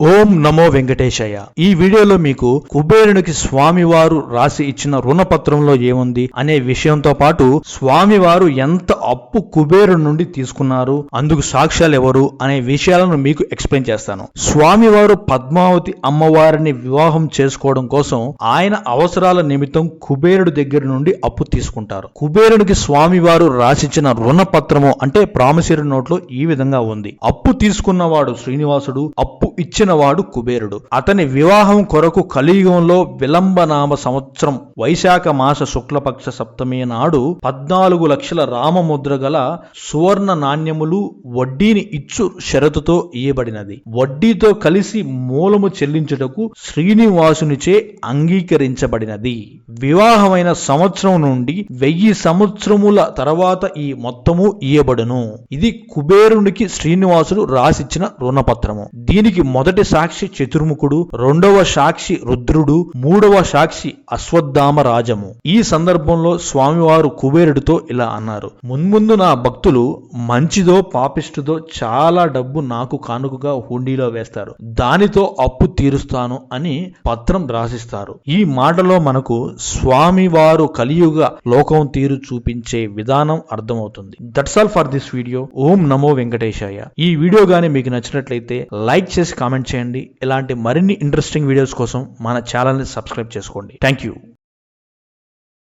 ఓం నమో వెంకటేశయ్య. ఈ వీడియోలో మీకు కుబేరునికి స్వామివారు రాసి ఇచ్చిన రుణపత్రంలో ఏముంది అనే విషయంతో పాటు స్వామివారు ఎంత అప్పు కుబేరు నుండి తీసుకున్నారు అందుకు సాక్ష్యాలు ఎవరు అనే విషయాలను మీకు ఎక్స్ప్లెయిన్ చేస్తాను. స్వామివారు పద్మావతి అమ్మవారిని వివాహం చేసుకోవడం కోసం ఆయన అవసరాల నిమిత్తం కుబేరుడి దగ్గర నుండి అప్పు తీసుకుంటారు. కుబేరునికి స్వామివారు రాసిచ్చిన రుణపత్రము అంటే ప్రామిసరీ నోట్లో ఈ విధంగా ఉంది. అప్పు తీసుకున్నవాడు శ్రీనివాసుడు అప్పు ఇచ్చిన వాడు కుబేరుడు. అతని వివాహం కొరకు కలియుగంలో విలంబనామ సంవత్సరం వైశాఖ మాస శుక్లపక్ష సప్తమి నాడు పద్నాలుగు లక్షల రామముద్ర గల సువర్ణ నాణ్యములు వడ్డీని ఇచ్చు షరతుతో ఇయ్యబడినది. వడ్డీతో కలిసి మూలము చెల్లించుటకు శ్రీనివాసునిచే అంగీకరించబడినది. వివాహమైన సంవత్సరం నుండి వెయ్యి సంవత్సరముల తర్వాత ఈ మొత్తము ఇయ్యబడును. ఇది కుబేరునికి శ్రీనివాసుడు రాసిచ్చిన రుణపత్రము. దీనికి మొదటి సాక్షి చతుర్ముఖుడు రెండవ సాక్షి రుద్రుడు మూడవ సాక్షి అశ్వత్థామ రాజము. ఈ సందర్భంలో స్వామివారు కుబేరుడితో ఇలా అన్నారు మున్ముందు నా భక్తులు మంచిదో పాపిష్టిదో చాలా డబ్బు నాకు కానుకగా హుండీలో వేస్తారు. దానితో అప్పు తీరుస్తాను అని పత్రం రాసిస్తారు. ఈ మాటలో మనకు స్వామివారు కలియుగ లోకం తీరు చూపించే విధానం అర్థమవుతుంది. That's all for this video Om నమో వెంకటేశాయ. ఈ వీడియో గానీ మీకు నచ్చినట్లయితే లైక్ చేసి కామెంట్ చేయండి. ఇలాంటి మరిన్ని ఇంట్రెస్టింగ్ వీడియోస్ కోసం మన ఛానల్ని సబ్స్క్రైబ్ చేసుకోండి. Thank you